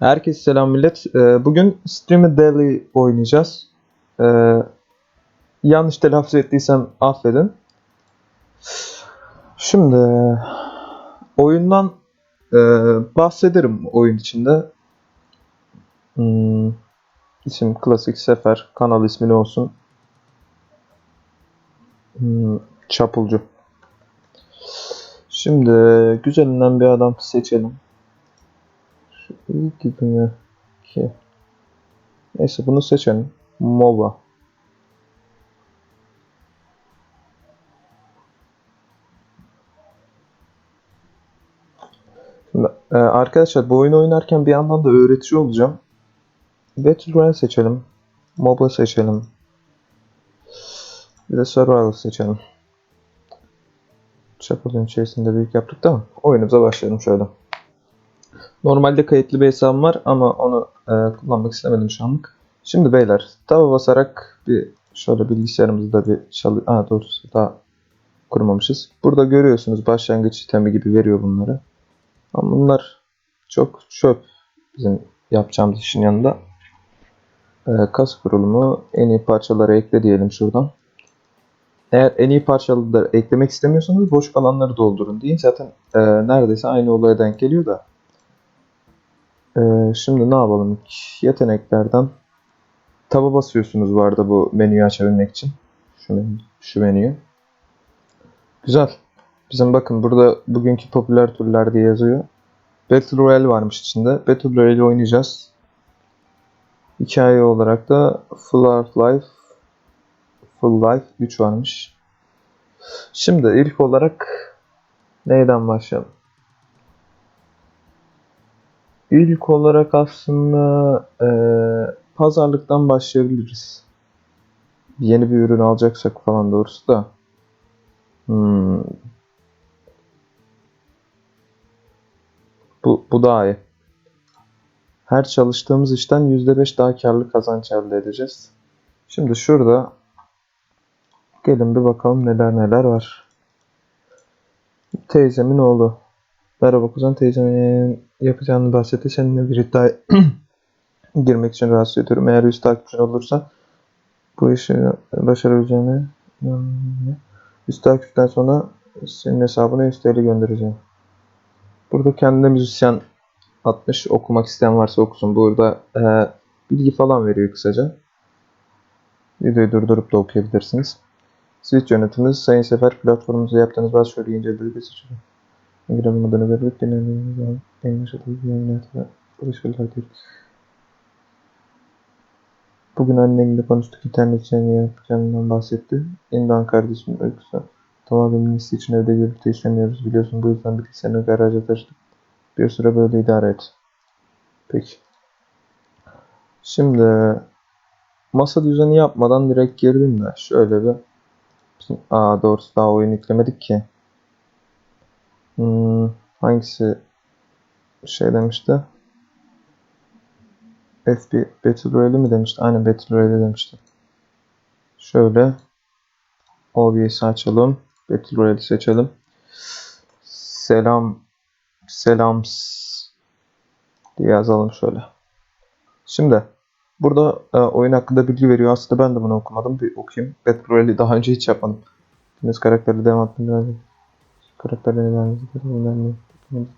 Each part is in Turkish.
Herkese selam millet. Ee, Bugün Streamer Daily oynayacağız. Ee, yanlış telaffuz ettiysem affedin. Şimdi oyundan e, bahsederim oyun içinde. Hmm, isim Klasik Sefer. Kanal ismi ne olsun? Hmm, Çapulcu. Şimdi güzelinden bir adam seçelim. İyi gibi mi ki? Neyse bunu seçelim. MOBA. Şimdi, e, arkadaşlar bu oyunu oynarken bir yandan da öğretici olacağım. Battle Royale seçelim. MOBA seçelim. Bir de Survival seçelim. Chapel'ın içerisinde büyük yaptık tamam. Oyunumuza başlayalım şöyle. Normalde kayıtlı bir hesabım var ama onu e, kullanmak istemedim şu anlık. Şimdi beyler tava basarak bir şöyle bilgisayarımızda bir çalı... Aa doğrusu daha kurmamışız. Burada görüyorsunuz başlangıç itemi gibi veriyor bunları. Ama bunlar çok çöp bizim yapacağımız işin yanında. E, kas kurulumu en iyi parçaları ekle diyelim şuradan. Eğer en iyi parçaları eklemek istemiyorsanız boş kalanları doldurun deyin. Zaten e, neredeyse aynı olaya denk geliyor da. Ee, şimdi ne yapalım? Yeteneklerden taba basıyorsunuz bu arada bu menüyü açabilmek için. Şu, şu menüyü. Güzel. Bizim bakın burada bugünkü popüler türler diye yazıyor. Battle Royale varmış içinde. Battle Royale oynayacağız. Hikaye olarak da Full Half-Life Full Life 3 varmış. Şimdi ilk olarak neyden başlayalım? İlk olarak aslında eee, pazarlıktan başlayabiliriz. Yeni bir ürün alacaksak falan doğrusu da. Hmm. Bu, bu daha iyi. Her çalıştığımız işten %5 daha karlı kazanç elde edeceğiz. Şimdi şurada gelin bir bakalım neler neler var. Teyzemin oğlu. Merhaba kuzen teyzemin yapacağını bahsetti. Seninle bir iddiaya girmek için rahatsız ediyorum. Eğer üst takipçin olursa bu işi başarabileceğine inanıyorum. Üst takipten sonra senin hesabına 100 TL göndereceğim. Burada kendine müzisyen atmış. Okumak isteyen varsa okusun. Burada e, bilgi falan veriyor kısaca. Videoyu durdurup da okuyabilirsiniz. Switch yönetimimiz Sayın Sefer platformumuza yaptığınız bazı şöyle inceleleri dinlediğiniz en yaşadığı bir yayınlatıda ulaşırlar diyor. Bugün annemle konuştuk. internet için yapacağından bahsetti. İmdan kardeşimin uykusu. Tamamen liste için evde birlikte işlemiyoruz biliyorsun. Bu yüzden bilgisayarını garaja taşıdık. Bir süre böyle idare et. Peki. Şimdi masa düzeni yapmadan direkt girdim de şöyle bir Aa doğrusu daha oyun yüklemedik ki. Hmm, hangisi şey demişti? FB Battle Royale mi demişti? Aynen Battle Royale demişti. Şöyle OBS'i açalım. Battle Royale seçelim. Selam selam diye yazalım şöyle. Şimdi burada e, oyun hakkında bilgi veriyor. Aslında ben de bunu okumadım. Bir okuyayım. Battle Royale'i daha önce hiç yapmadım. Deniz karakteri devam ettim. Karakterlerin vermesi önemli.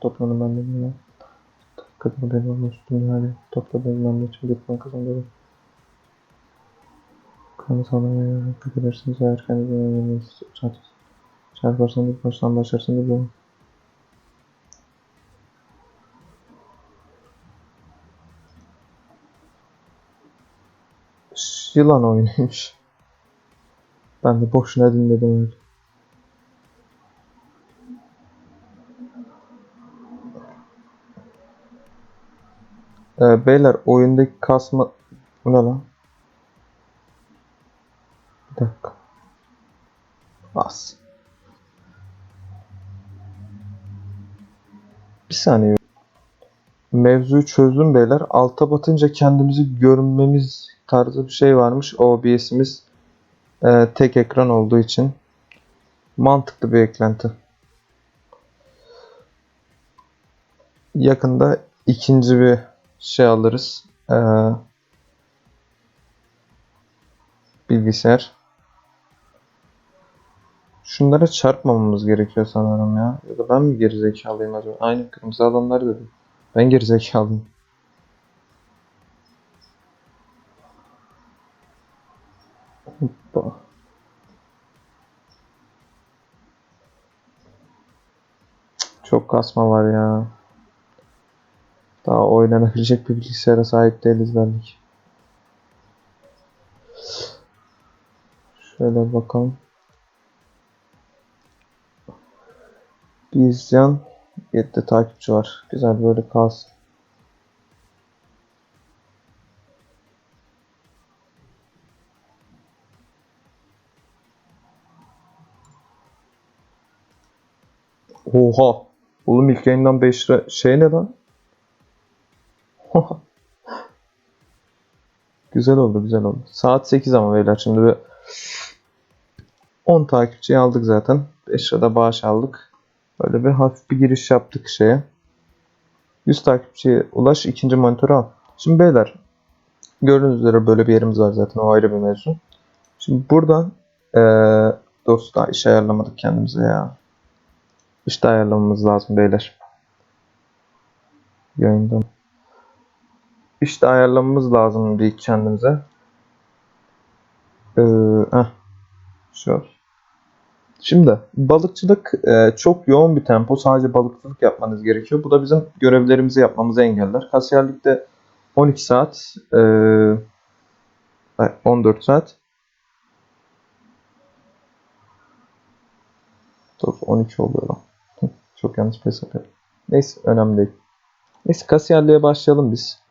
Toplanın ben de bilmem. Kadın benim olmuştum yani. Topladığım ben de bir puan kazandım. Kanı sağlamaya yapabilirsiniz. Eğer kendinize önemliniz çarparsanız baştan başlarsınız bu. Yılan oyunuymuş. Ben de boşuna dinledim öyle. Ee, beyler oyundaki kasma... Bu ne lan? Bir dakika. Bas. Bir saniye. Mevzuyu çözdüm beyler. Alta batınca kendimizi görmemiz tarzı bir şey varmış. OBS'imiz e, tek ekran olduğu için mantıklı bir eklenti. Yakında ikinci bir şey alırız. Ee, bilgisayar. Şunlara çarpmamamız gerekiyor sanırım ya. Ya da ben mi gerizekalıyım acaba? Aynen kırmızı alanlar dedim. Ben gerizekalıyım. Hoppa. Çok kasma var ya. Daha oynanabilecek bir bilgisayara sahip değiliz belki. Şöyle bakalım. Bir izleyen 7 takipçi var. Güzel böyle kalsın. Oha! Oğlum ilk yayından 5 lira şey ne lan? güzel oldu güzel oldu. Saat 8 ama beyler şimdi bir 10 takipçiyi aldık zaten. 5 lirada bağış aldık. Böyle bir hafif bir giriş yaptık şeye. 100 takipçiye ulaş ikinci monitörü al. Şimdi beyler gördüğünüz üzere böyle bir yerimiz var zaten o ayrı bir mevzu. Şimdi buradan doğrusu daha iş ayarlamadık kendimize ya. İşte ayarlamamız lazım beyler. Yayından. İşte ayarlamamız lazım bir kendimize. Ee, heh. Şu. Şimdi balıkçılık e, çok yoğun bir tempo. Sadece balıkçılık yapmanız gerekiyor. Bu da bizim görevlerimizi yapmamızı engeller. Kasiyerlikte 12 saat, e, ay, 14 saat. Dur 12 oluyor lan. Çok yanlış hesap yaptım. Neyse önemli değil. Neyse kasiyerliğe başlayalım biz.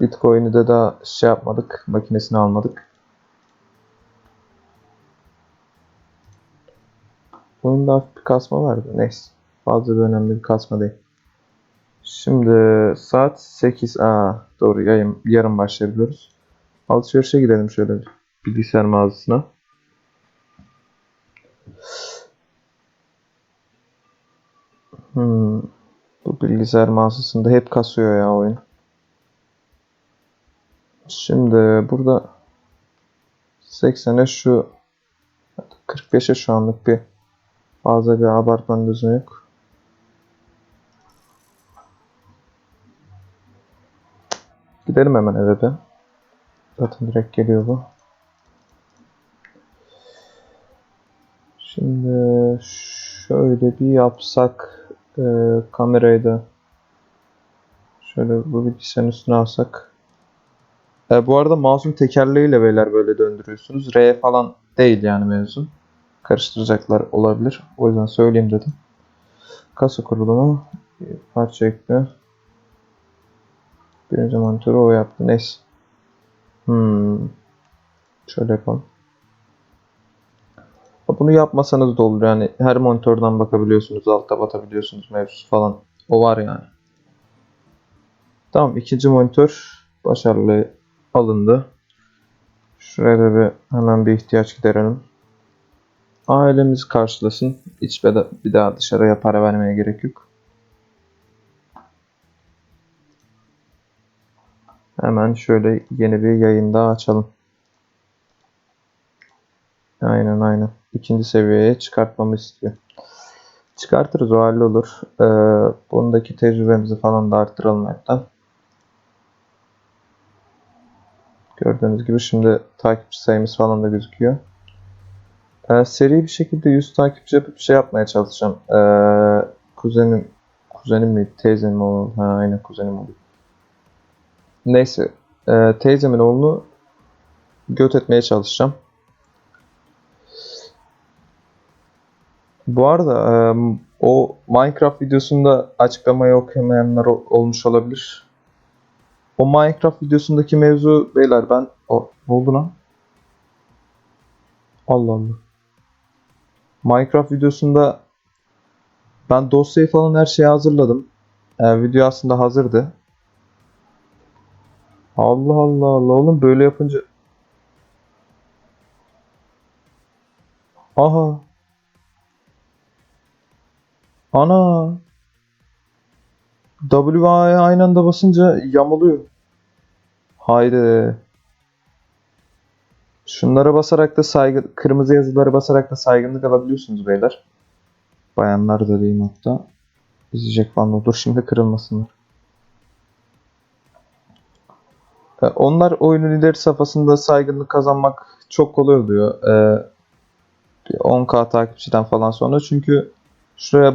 Bitcoin'i de daha şey yapmadık. Makinesini almadık. Oyunda hafif bir kasma vardı. Neyse. Fazla bir önemli bir kasma değil. Şimdi saat 8. Aa, doğru yayın, yarın başlayabiliyoruz. Alışverişe gidelim şöyle bilgisayar mağazasına. Hmm, bu bilgisayar mağazasında hep kasıyor ya oyun. Şimdi burada 80'e şu 45'e şu anlık bir fazla bir abartmanın lüzumu yok. Gidelim hemen eve be. Zaten direkt geliyor bu. Şimdi şöyle bir yapsak e, kamerayı da şöyle bu bilgisayarın üstüne alsak. E, bu arada mouse'un tekerleğiyle beyler böyle döndürüyorsunuz. R falan değil yani mevzu. Karıştıracaklar olabilir. O yüzden söyleyeyim dedim. Kasa kurulumu parça ekle. Birinci monitörü o yaptı. Neyse. Hmm. Şöyle yapalım. Bunu yapmasanız da olur yani her monitörden bakabiliyorsunuz, altta batabiliyorsunuz mevzusu falan. O var yani. Tamam ikinci monitör başarılı alındı. Şuraya da bir hemen bir ihtiyaç giderelim. Ailemiz karşılasın. Hiç bir daha dışarıya para vermeye gerek yok. Hemen şöyle yeni bir yayın daha açalım. Aynen aynen. İkinci seviyeye çıkartmamı istiyor. Çıkartırız o hallolur. Ee, bundaki tecrübemizi falan da arttıralım hatta. Gördüğünüz gibi şimdi takipçi sayımız falan da gözüküyor. Ee, seri bir şekilde 100 takipçi yapıp şey yapmaya çalışacağım. Ee, kuzenim kuzenim mi teyzem mi oğlu? Ha aynen kuzenim oldu. Neyse. Ee, teyzemin oğlunu göt etmeye çalışacağım. Bu arada e, o Minecraft videosunda açıklamayı okuyamayanlar ol- olmuş olabilir. O Minecraft videosundaki mevzu beyler ben o ne oldu lan? Allah Allah. Minecraft videosunda ben dosyayı falan her şeyi hazırladım. E, video aslında hazırdı. Allah Allah Allah oğlum böyle yapınca Aha Ana WA'ya aynı anda basınca yamuluyor. Haydi. Şunlara basarak da saygı, kırmızı yazıları basarak da saygınlık alabiliyorsunuz beyler. Bayanlar da diyeyim hatta. İzleyecek falan olur şimdi kırılmasınlar. Onlar oyunun ileri safhasında saygınlık kazanmak çok kolay oluyor. E, bir 10k takipçiden falan sonra. Çünkü şuraya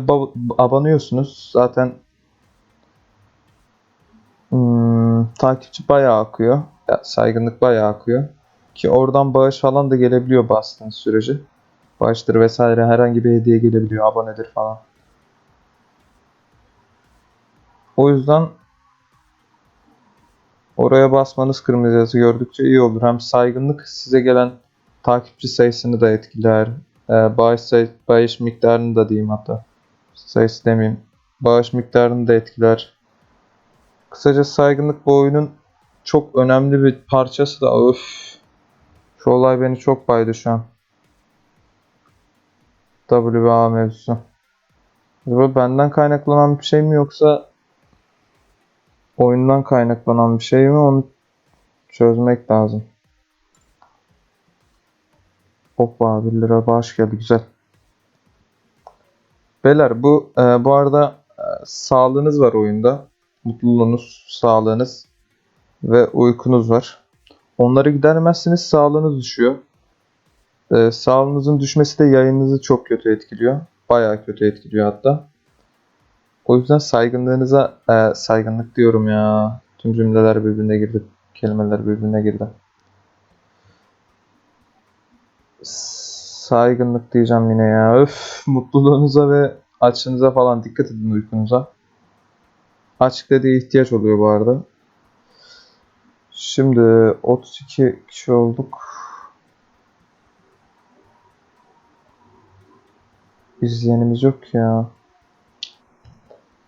abanıyorsunuz. Zaten takipçi bayağı akıyor. Ya, saygınlık bayağı akıyor. Ki oradan bağış falan da gelebiliyor bastığınız sürece. Bağıştır vesaire herhangi bir hediye gelebiliyor. Abonedir falan. O yüzden oraya basmanız kırmızı yazı gördükçe iyi olur. Hem saygınlık size gelen takipçi sayısını da etkiler. Ee, bağış, say- bağış miktarını da diyeyim hatta. Sayısı demeyeyim. Bağış miktarını da etkiler. Kısaca saygınlık bu oyunun çok önemli bir parçası da. Öf. Şu olay beni çok baydı şu an. WBA mevzusu. Acaba benden kaynaklanan bir şey mi yoksa oyundan kaynaklanan bir şey mi onu çözmek lazım. Hoppa 1 lira bağış geldi güzel. Beyler bu e, bu arada e, sağlığınız var oyunda. Mutluluğunuz, sağlığınız ve uykunuz var. Onları gidermezseniz sağlığınız düşüyor. E, sağlığınızın düşmesi de yayınınızı çok kötü etkiliyor. Bayağı kötü etkiliyor hatta. O yüzden saygınlığınıza e, saygınlık diyorum ya. Tüm cümleler birbirine girdi. Kelimeler birbirine girdi. Saygınlık diyeceğim yine ya. Öf, mutluluğunuza ve açlığınıza falan dikkat edin uykunuza. Açlık dediği ihtiyaç oluyor bu arada. Şimdi 32 kişi olduk. İzleyenimiz yok ya.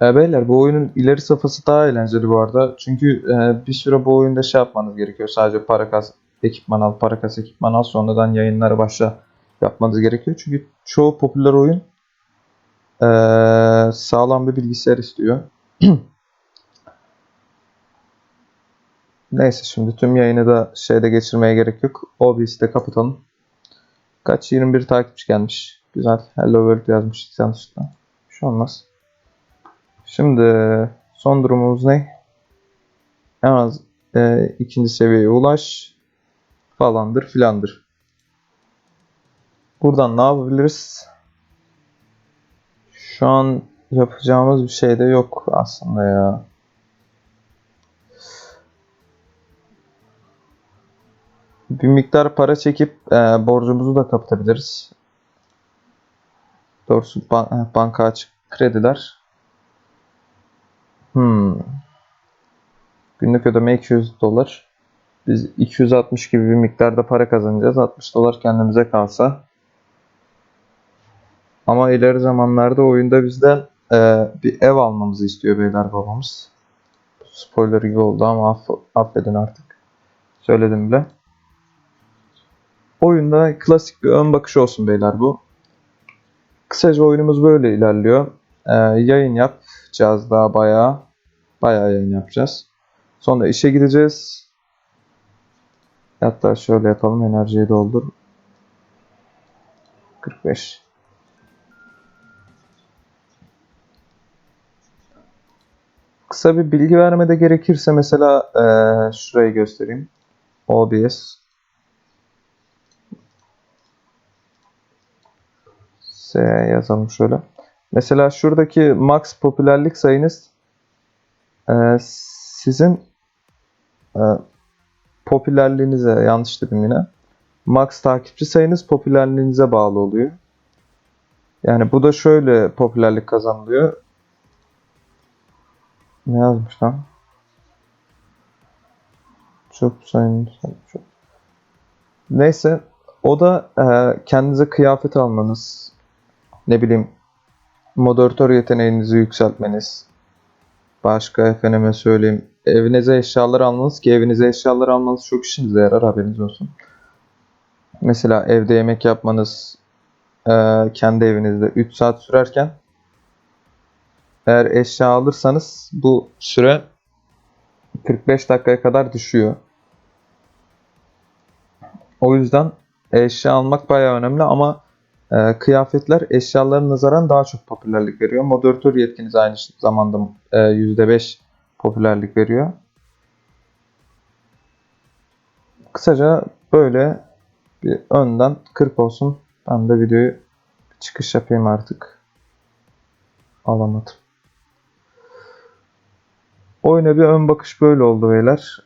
E, beyler bu oyunun ileri safhası daha eğlenceli bu arada. Çünkü e, bir süre bu oyunda şey yapmanız gerekiyor. Sadece para kas, ekipman al, para kas, ekipman al. Sonradan yayınlara başla yapmanız gerekiyor. Çünkü çoğu popüler oyun e, sağlam bir bilgisayar istiyor. Neyse şimdi tüm yayını da şeyde geçirmeye gerek yok. OBS'i de kapatalım. Kaç? 21 takipçi gelmiş. Güzel. Hello World yazmış yanlışlıkla. Bir şey olmaz. Şimdi son durumumuz ne? En az e, ikinci seviyeye ulaş falandır filandır. Buradan ne yapabiliriz? Şu an yapacağımız bir şey de yok aslında ya. Bir miktar para çekip e, borcumuzu da kapatabiliriz. Doğrusu ban- banka açık krediler. Hmm. Günlük ödeme 200 dolar. Biz 260 gibi bir miktarda para kazanacağız. 60 dolar kendimize kalsa. Ama ileri zamanlarda oyunda bizden e, bir ev almamızı istiyor beyler babamız. Spoiler gibi oldu ama aff- affedin artık. Söyledim bile. Oyunda klasik bir ön bakış olsun beyler bu. Kısaca oyunumuz böyle ilerliyor. Ee, yayın yapacağız daha bayağı. Bayağı yayın yapacağız. Sonra işe gideceğiz. Hatta şöyle yapalım. Enerjiyi doldur. 45. Kısa bir bilgi vermede gerekirse mesela eee şurayı göstereyim. OBS. S yazalım şöyle. Mesela şuradaki max popülerlik sayınız eee, sizin eee, popülerliğinize yanlış dedim yine. Max takipçi sayınız popülerliğinize bağlı oluyor. Yani bu da şöyle popülerlik kazanılıyor. Ne yazmış lan? Çok sayın çok. Neyse o da eee, kendinize kıyafet almanız, ne bileyim moderatör yeteneğinizi yükseltmeniz, başka efendime söyleyeyim evinize eşyalar almanız ki evinize eşyalar almanız çok işinize yarar haberiniz olsun. Mesela evde yemek yapmanız eee, kendi evinizde 3 saat sürerken eğer eşya alırsanız bu süre 45 dakikaya kadar düşüyor. O yüzden eşya almak bayağı önemli ama e, kıyafetler eşyaların nazaran daha çok popülerlik veriyor. Moderatör yetkiniz aynı zamanda e, %5 popülerlik veriyor. Kısaca böyle bir önden 40 olsun. Ben de videoyu çıkış yapayım artık. Alamadım. Oyuna bir ön bakış böyle oldu beyler.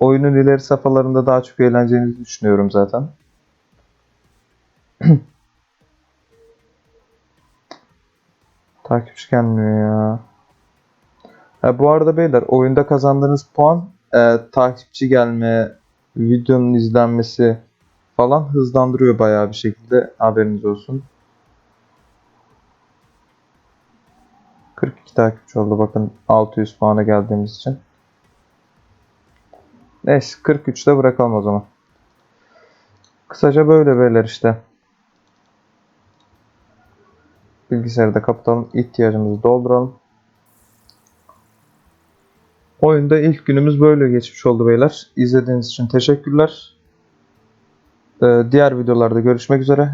Oyunun ileri safhalarında daha çok eğleneceğinizi düşünüyorum zaten. Takipçi gelmiyor ya. Ha, bu arada beyler oyunda kazandığınız puan e, takipçi gelme, videonun izlenmesi falan hızlandırıyor bayağı bir şekilde haberiniz olsun. 42 takipçi oldu bakın 600 puana geldiğimiz için. Neyse 43'te bırakalım o zaman. Kısaca böyle beyler işte. Bilgisayarı da kapatalım. ihtiyacımızı dolduralım. Oyunda ilk günümüz böyle geçmiş oldu beyler. İzlediğiniz için teşekkürler. Ee, diğer videolarda görüşmek üzere.